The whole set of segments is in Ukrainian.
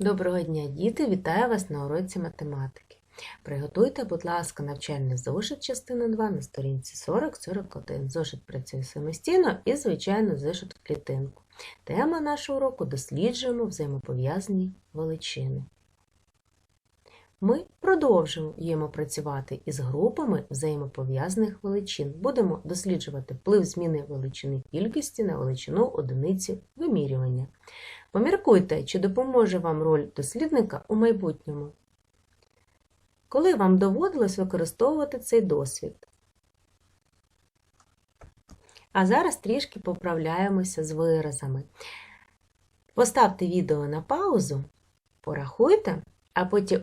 Доброго дня, діти! Вітаю вас на уроці математики. Приготуйте, будь ласка, навчальний зошит частини 2 на сторінці 40-41. Зошит працює самостійно і, звичайно, зошит в клітинку. Тема нашого уроку досліджуємо взаємопов'язані величини. Ми продовжуємо працювати із групами взаємопов'язаних величин. Будемо досліджувати вплив зміни величини кількості на величину одиниці вимірювання. Поміркуйте, чи допоможе вам роль дослідника у майбутньому. Коли вам доводилось використовувати цей досвід? А зараз трішки поправляємося з виразами. Поставте відео на паузу, порахуйте, а потім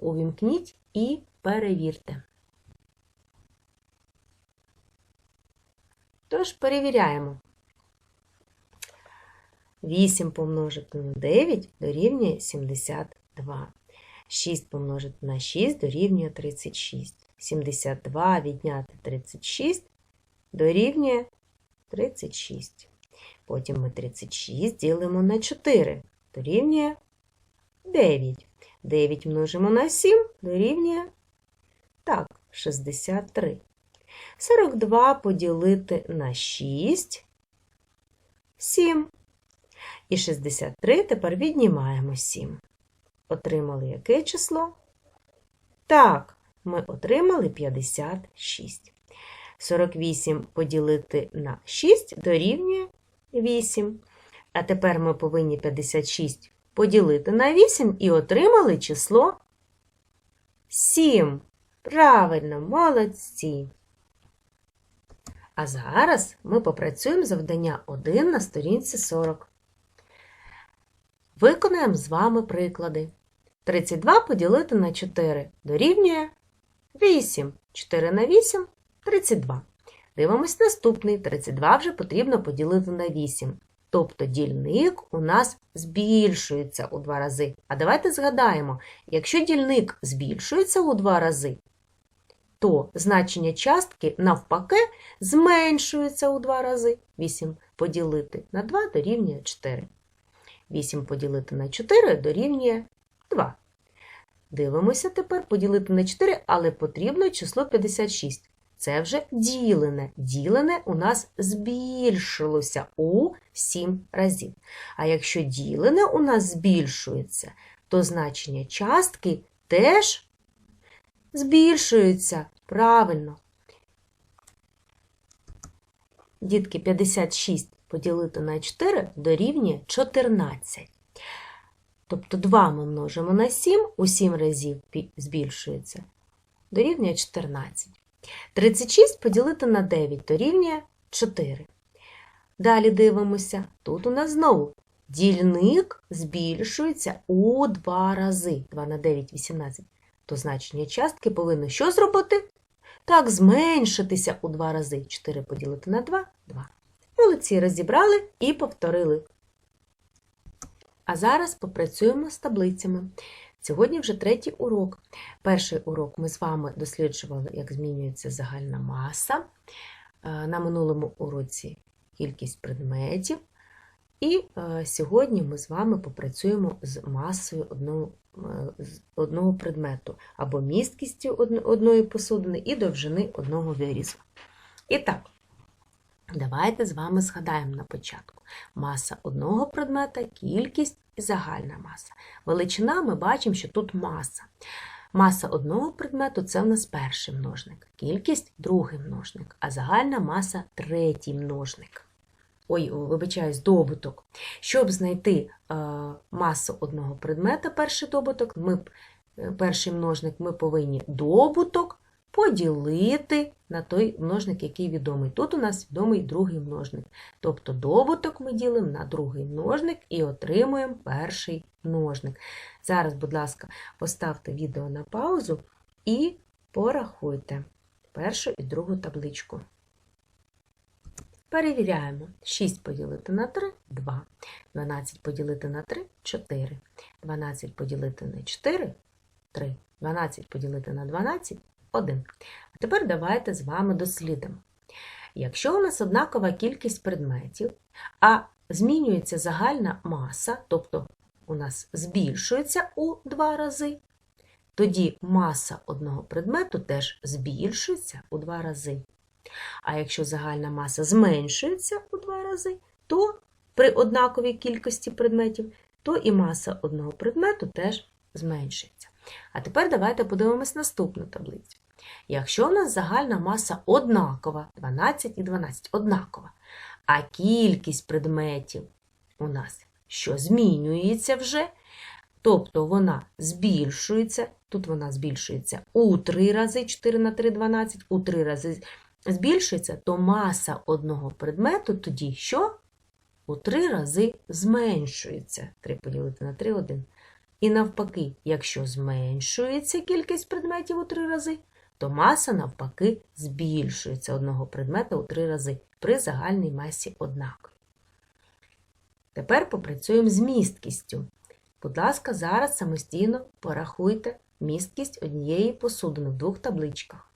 увімкніть і перевірте. Тож перевіряємо. 8 помножити на 9 дорівнює 72. 6 помножити на 6 дорівнює 36. 72 відняти 36 дорівнює 36. Потім ми 36 ділимо на 4, дорівнює 9. 9 множимо на 7 дорівнює так, 63. 42 поділити на 6 7. І 63 тепер віднімаємо 7. Отримали яке число? Так, ми отримали 56. 48 поділити на 6 дорівнює 8. А тепер ми повинні 56 поділити на 8 і отримали число 7. Правильно, молодці. А зараз ми попрацюємо завдання 1 на сторінці 40. Виконаємо з вами приклади. 32 поділити на 4 дорівнює 8. 4 на 8 32. Дивимось наступний. 32 вже потрібно поділити на 8. Тобто дільник у нас збільшується у два рази. А давайте згадаємо, якщо дільник збільшується у два рази, то значення частки навпаки зменшується у два рази. 8 поділити на 2 дорівнює 4. 8 поділити на 4 дорівнює 2. Дивимося тепер поділити на 4, але потрібно число 56. Це вже ділене. Ділене у нас збільшилося у 7 разів. А якщо ділене у нас збільшується, то значення частки теж збільшується. Правильно. Дітки 56 поділити на 4 дорівнює 14. Тобто 2 ми множимо на 7, у 7 разів збільшується, дорівнює 14. 36 поділити на 9 дорівнює 4. Далі дивимося, тут у нас знову дільник збільшується у 2 рази. 2 на 9 – 18. То значення частки повинно що зробити? Так, зменшитися у 2 рази. 4 поділити на 2 – 2. Молодці розібрали і повторили. А зараз попрацюємо з таблицями. Сьогодні вже третій урок. Перший урок ми з вами досліджували, як змінюється загальна маса. Е, на минулому уроці кількість предметів. І е, сьогодні ми з вами попрацюємо з масою одного, е, одного предмету або місткістю одної посудини і довжини одного вирізу. І так, Давайте з вами згадаємо на початку. Маса одного предмета, кількість і загальна маса. Величина ми бачимо, що тут маса. Маса одного предмету це в нас перший множник, кількість другий множник, а загальна маса третій множник. Ой, вибачаюсь, добуток. Щоб знайти е, масу одного предмета, перший добуток, ми, е, перший множник, ми повинні добуток поділити на той множник, який відомий. Тут у нас відомий другий множник. Тобто добуток ми ділимо на другий множник і отримуємо перший множник. Зараз, будь ласка, поставте відео на паузу і порахуйте першу і другу табличку. Перевіряємо. 6 поділити на 3 2. 12 поділити на 3 4. 12 поділити на 4 3. 12 поділити на 12 1. А тепер давайте з вами дослідимо. Якщо у нас однакова кількість предметів, а змінюється загальна маса, тобто у нас збільшується у два рази, тоді маса одного предмету теж збільшується у два рази. А якщо загальна маса зменшується у два рази, то при однаковій кількості предметів, то і маса одного предмету теж зменшується. А тепер давайте подивимось наступну таблицю. Якщо в нас загальна маса однакова, 12 і 12 однакова, а кількість предметів у нас що змінюється вже, тобто вона збільшується, тут вона збільшується у 3 рази, 4 на 3 – 12, у 3 рази збільшується, то маса одного предмету тоді що? У 3 рази зменшується. 3 поділити на 3 – 1. І навпаки, якщо зменшується кількість предметів у 3 рази, то маса навпаки збільшується одного предмета у 3 рази при загальній масі однаковій. Тепер попрацюємо з місткістю. Будь ласка, зараз самостійно порахуйте місткість однієї посудини в двох табличках.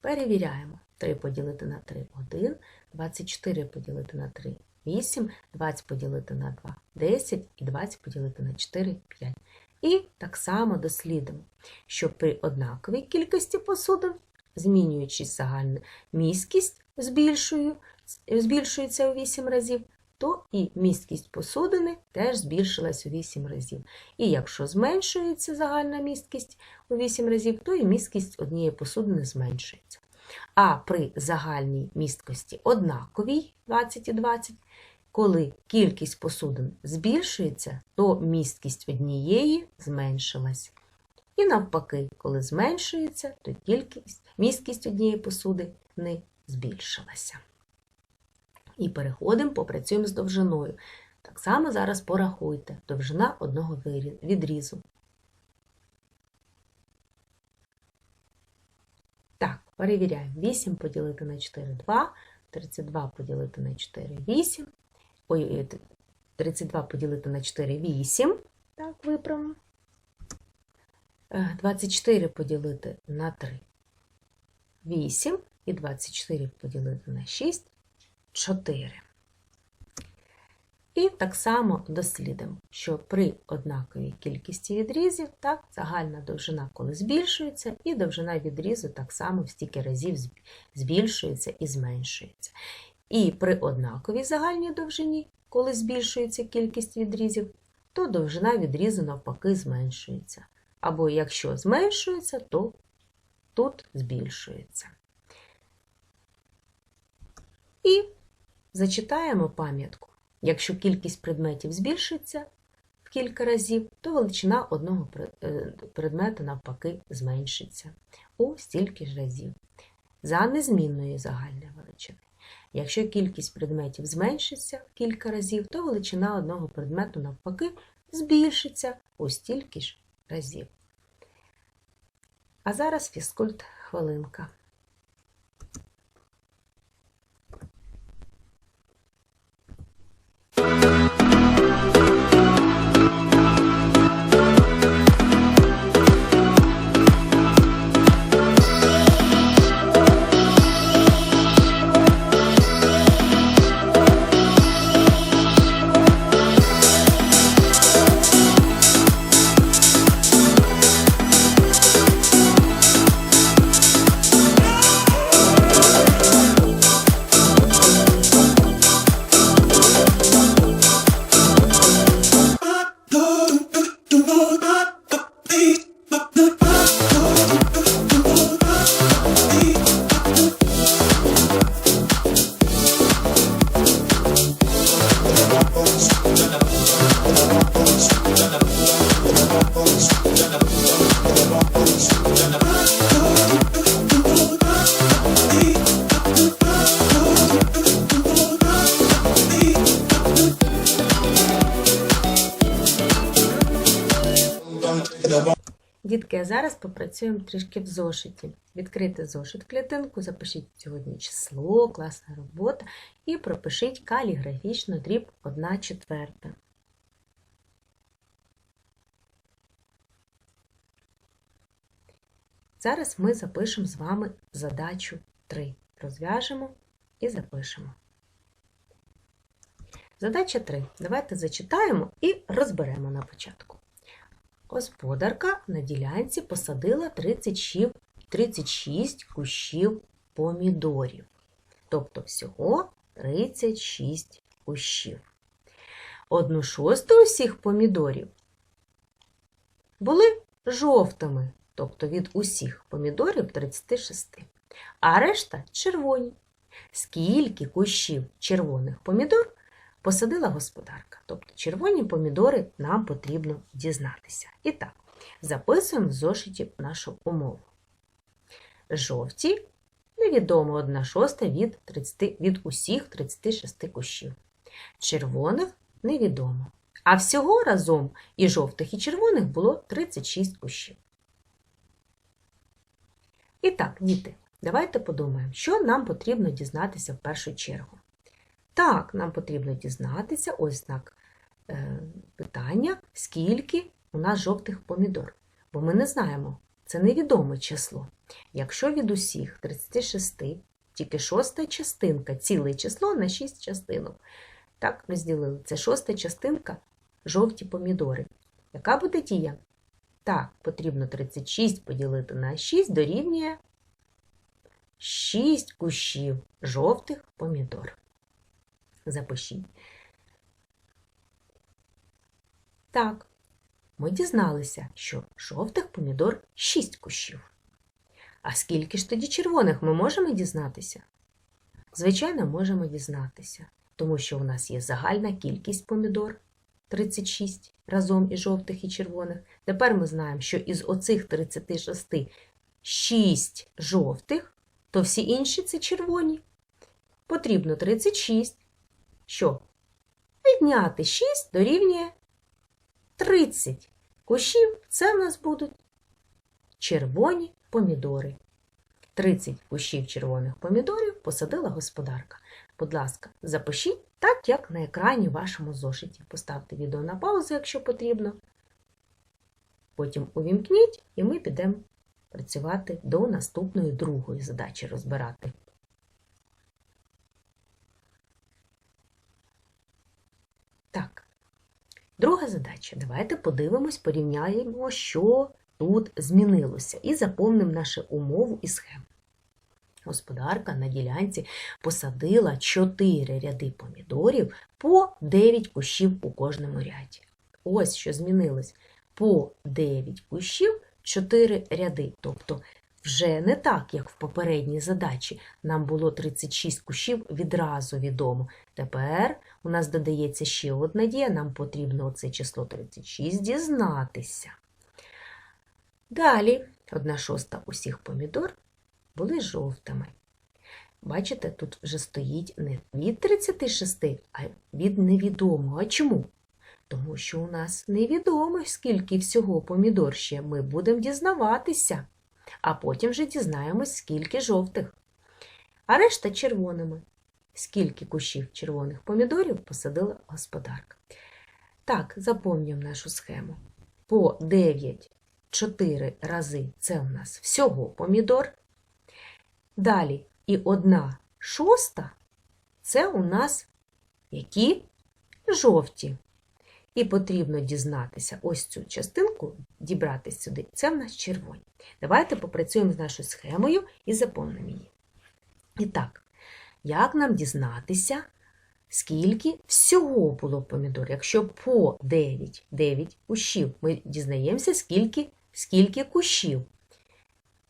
Перевіряємо. 3 поділити на 3 – 1, 24 поділити на 3 – 8, 20 поділити на 2 – 10 і 20 поділити на 4 – 5. І так само дослідимо, що при однаковій кількості посудин, змінюючись загальну міськість, збільшується у 8 разів, то і місткість посудини теж збільшилась у 8 разів. І якщо зменшується загальна місткість у 8 разів, то і місткість однієї посудини зменшується. А при загальній місткості однаковій 20 і 20, коли кількість посудин збільшується, то місткість однієї зменшилась. І навпаки, коли зменшується, то кількість, місткість однієї посуди не збільшилася. І переходимо, попрацюємо з довжиною. Так само зараз порахуйте довжина одного відрізу. Так, перевіряємо. 8 поділити на 4 – 2, 32 поділити на 4 – 8. Ой, 32 поділити на 4 – 8. Так, виправимо. 24 поділити на 3 – 8. І 24 поділити на 6 – 4. І так само дослідимо, що при однаковій кількості відрізів так, загальна довжина, коли збільшується, і довжина відрізу так само в стільки разів збільшується і зменшується. І при однаковій загальній довжині, коли збільшується кількість відрізів, то довжина відрізу навпаки зменшується. Або якщо зменшується, то тут збільшується. І зачитаємо пам'ятку. Якщо кількість предметів збільшиться в кілька разів, то величина одного е, предмета навпаки зменшиться у стільки ж разів за незмінної загальної величини. Якщо кількість предметів зменшиться в кілька разів, то величина одного предмету навпаки збільшиться у стільки ж разів. А зараз фізкульт хвилинка. Дітки, а зараз попрацюємо трішки в зошиті. Відкрити зошит клітинку, запишіть сьогодні число, класна робота і пропишіть каліграфічно дріб 1 четверта. Зараз ми запишемо з вами задачу 3. Розв'яжемо і запишемо. Задача 3. Давайте зачитаємо і розберемо на початку. Господарка на ділянці посадила 36, 36 кущів помідорів. Тобто всього 36 кущів. Одну шосту усіх помідорів були жовтими, тобто від усіх помідорів 36, а решта червоні. Скільки кущів червоних помідор посадила господарка? Тобто червоні помідори нам потрібно дізнатися. І так, записуємо в зошиті нашу умову. Жовті невідомо 1 шоста від, 30, від усіх 36 кущів. Червоних невідомо. А всього разом і жовтих, і червоних було 36 кущів. І так, діти, давайте подумаємо, що нам потрібно дізнатися в першу чергу. Так, нам потрібно дізнатися ось знак е, питання, скільки у нас жовтих помідор. Бо ми не знаємо, це невідоме число. Якщо від усіх 36, тільки шоста частинка, ціле число на 6 частинок. Так, розділили. Це шоста частинка жовті помідори. Яка буде дія? Так, потрібно 36 поділити на 6 дорівнює 6 кущів жовтих помідор. Запишіть. Так, ми дізналися, що жовтих помідор 6 кущів. А скільки ж тоді червоних ми можемо дізнатися? Звичайно, можемо дізнатися, тому що у нас є загальна кількість помідор 36 разом і жовтих і червоних. Тепер ми знаємо, що із оцих 36 6 жовтих, то всі інші це червоні. Потрібно 36. Що? Відняти 6 дорівнює 30 кущів. Це в нас будуть червоні помідори. 30 кущів червоних помідорів посадила господарка. Будь ласка, запишіть так, як на екрані вашому зошиті. Поставте відео на паузу, якщо потрібно. Потім увімкніть, і ми підемо працювати до наступної другої задачі розбирати. Так, друга задача. Давайте подивимось, порівняємо, що тут змінилося, і заповнимо нашу умову і схему. Господарка на ділянці посадила 4 ряди помідорів по 9 кущів у кожному ряді. Ось що змінилось. По 9 кущів 4 ряди. Тобто вже не так, як в попередній задачі. Нам було 36 кущів відразу відомо. Тепер у нас додається ще одна дія, нам потрібно оце число 36 дізнатися. Далі, одна шоста усіх помідор були жовтими. Бачите, тут вже стоїть не від 36, а від невідомого. А чому? Тому що у нас невідомо, скільки всього помідор ще ми будемо дізнаватися, а потім вже дізнаємось, скільки жовтих. А решта червоними. Скільки кущів червоних помідорів посадила господарка. Так, заповнюємо нашу схему. По 9 4 рази це у нас всього помідор. Далі і одна шоста це у нас які жовті. І потрібно дізнатися ось цю частинку, дібрати сюди. Це в нас червоні. Давайте попрацюємо з нашою схемою і заповнимо її. І так, як нам дізнатися, скільки всього було помідор? Якщо по 9 9 кущів, ми дізнаємося, скільки, скільки кущів.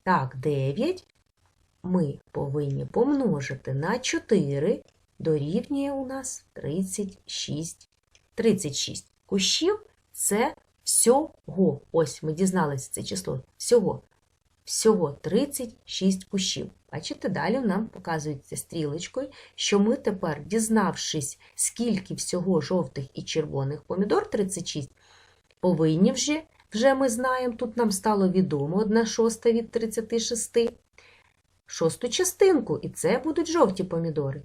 Так, 9 ми повинні помножити на 4 дорівнює у нас 36. 36 кущів це всього. Ось ми дізналися це число. Всього. Всього 36 кущів. Бачите, далі нам показується стрілочкою, що ми тепер, дізнавшись, скільки всього жовтих і червоних помідор 36, повинні вже, вже ми знаємо, тут нам стало відомо 1 шоста від 36, шосту частинку, і це будуть жовті помідори.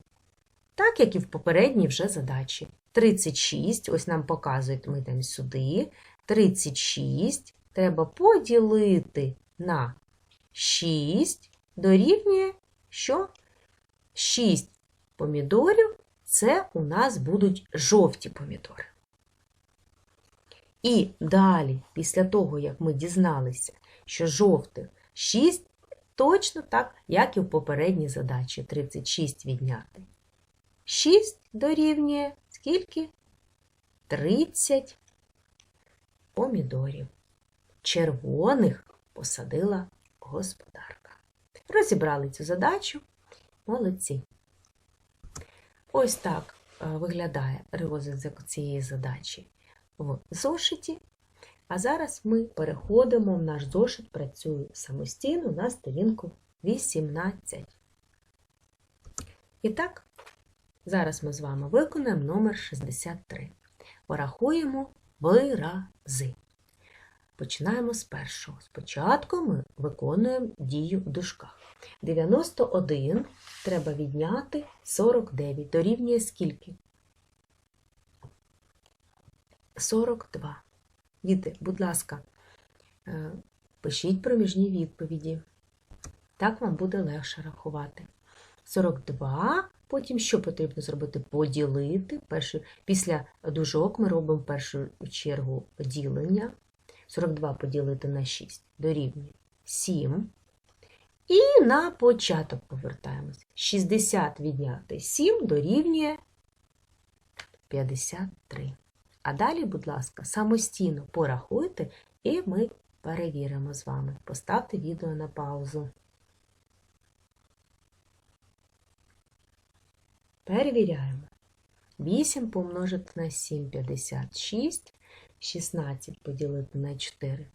Так, як і в попередній вже задачі. 36, ось нам показують, ми йдемо сюди. 36 треба поділити на 6 дорівнює що? 6 помідорів це у нас будуть жовті помідори. І далі, після того, як ми дізналися, що жовтих 6, точно так, як і в попередній задачі 36 відняти. 6 дорівнює скільки? 30 помідорів. Червоних посадила господарка. Розібрали цю задачу. Молодці. Ось так е, виглядає розв'язок цієї задачі в зошиті. А зараз ми переходимо в наш зошит, працює самостійно на сторінку 18. І так, зараз ми з вами виконаємо номер 63. Порахуємо вирази. Починаємо з першого. Спочатку ми виконуємо дію в дужках. 91 треба відняти 49. Дорівнює скільки? 42. Діти, будь ласка, е, пишіть проміжні відповіді. Так вам буде легше рахувати. 42. Потім що потрібно зробити? Поділити. Перший, після дужок ми робимо першу чергу ділення. 42 поділити на 6 дорівнює 7. І на початок повертаємось. 60 відняти 7 дорівнює 53. А далі, будь ласка, самостійно порахуйте, і ми перевіримо з вами. Поставте відео на паузу. Перевіряємо. 8 помножити на 7 56, 16 поділити на 4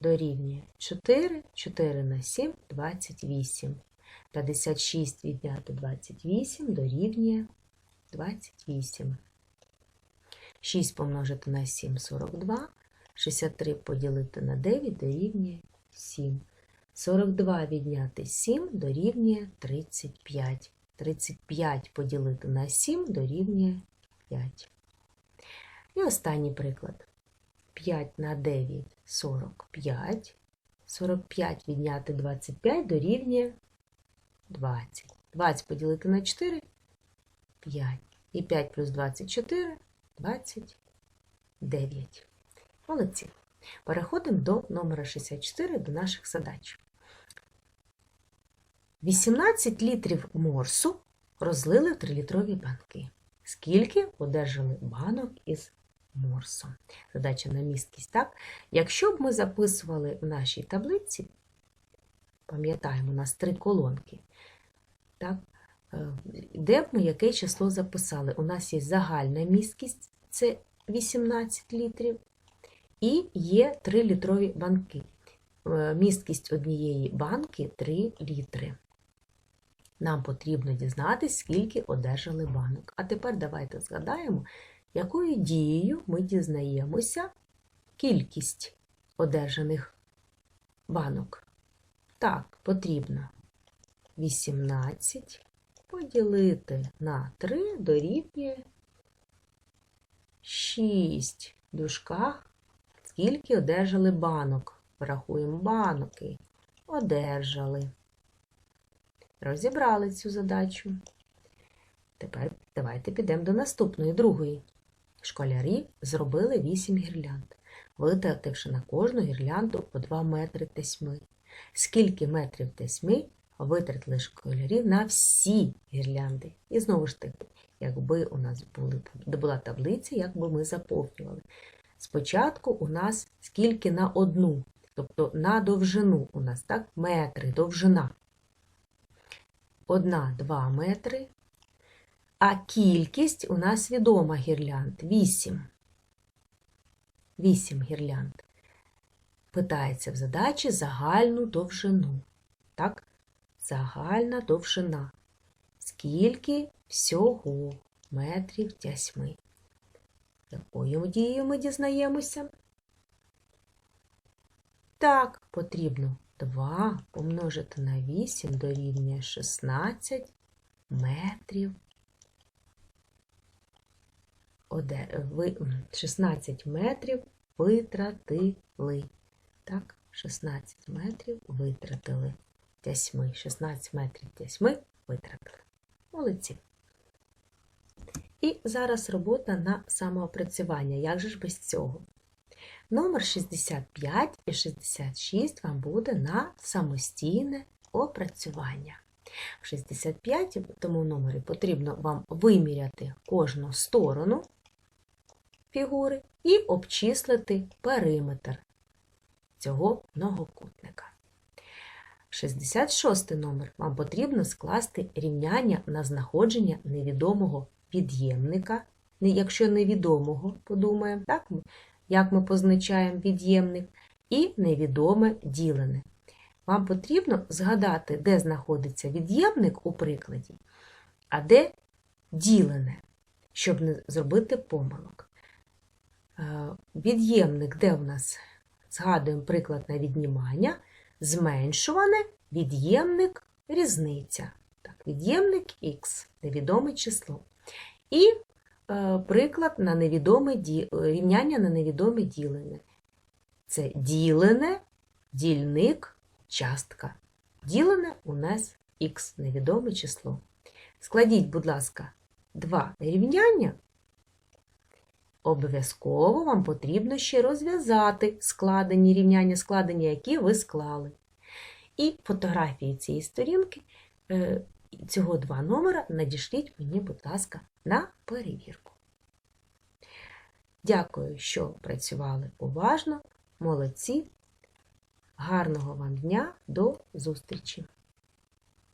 дорівнює 4, 4 на 7 28. 56 відняти 28 дорівнює 28. 6 помножити на 7 42, 63 поділити на 9 дорівнює 7. 42 відняти 7 дорівнює 35. 35 поділити на 7 дорівнює 5. І останній приклад. 5 на 9 45. 45 відняти 25 дорівнює 20. 20 поділити на 4 5. І 5 плюс 24 29. Молодці. Переходимо до номера 64 до наших задач. 18 літрів морсу розлили в 3-літрові банки. Скільки одержали банок із морсом? Задача на місткість, так? Якщо б ми записували в нашій таблиці, пам'ятаємо, у нас три колонки, так? Е, де б ми яке число записали? У нас є загальна місткість, це 18 літрів, і є 3-літрові банки. Е, місткість однієї банки 3 літри. Нам потрібно дізнатися, скільки одержали банок. А тепер давайте згадаємо, якою дією ми дізнаємося кількість одержаних банок. Так, потрібно 18 поділити на 3 дорівнює 6 в дужках. Скільки одержали банок? Врахуємо банки. Одержали. Розібрали цю задачу. Тепер давайте підемо до наступної, другої. Школярі зробили 8 гірлянд, витративши на кожну гірлянду по 2 метри тесьми. Скільки метрів тесьми витратили школярів на всі гірлянди? І знову ж таки, якби у нас були, була таблиця, як би ми заповнювали. Спочатку у нас скільки на одну, тобто на довжину у нас, так, метри, довжина. Одна, два метри. А кількість у нас відома гірлянд 8. 8 гірлянд. Питається в задачі загальну довжину. Так? Загальна довжина. Скільки всього метрів тясьми? Якою дією ми дізнаємося? Так, потрібно 2 помножити на 8 дорівнює 16 метрів. 16 метрів витратили. Так, 16 метрів витратили тясьми. 16 метрів тясьми витратили. Молодці. І зараз робота на самоопрацювання. Як же ж без цього? Номер 65 і 66 вам буде на самостійне опрацювання. В 65 тому номері потрібно вам виміряти кожну сторону фігури і обчислити периметр цього многокутника. 66 номер вам потрібно скласти рівняння на знаходження невідомого під'ємника. Якщо невідомого, подумаємо, так, як ми позначаємо від'ємник, і невідоме ділене. Вам потрібно згадати, де знаходиться від'ємник у прикладі, а де ділене, щоб не зробити помилок. Е, Від'ємник, де в нас згадуємо приклад на віднімання, зменшуване, від'ємник різниця. Так, від'ємник х, невідоме число. І приклад на невідоме е, рівняння на невідоме ділене. Це ділене, дільник, частка. Ділене у нас х, невідоме число. Складіть, будь ласка, два рівняння. Обов'язково вам потрібно ще розв'язати складені рівняння, складені, які ви склали. І фотографії цієї сторінки, е, цього два номера надішліть мені, будь ласка, на перевірку. Дякую, що працювали уважно. Молодці. Гарного вам дня, до зустрічі!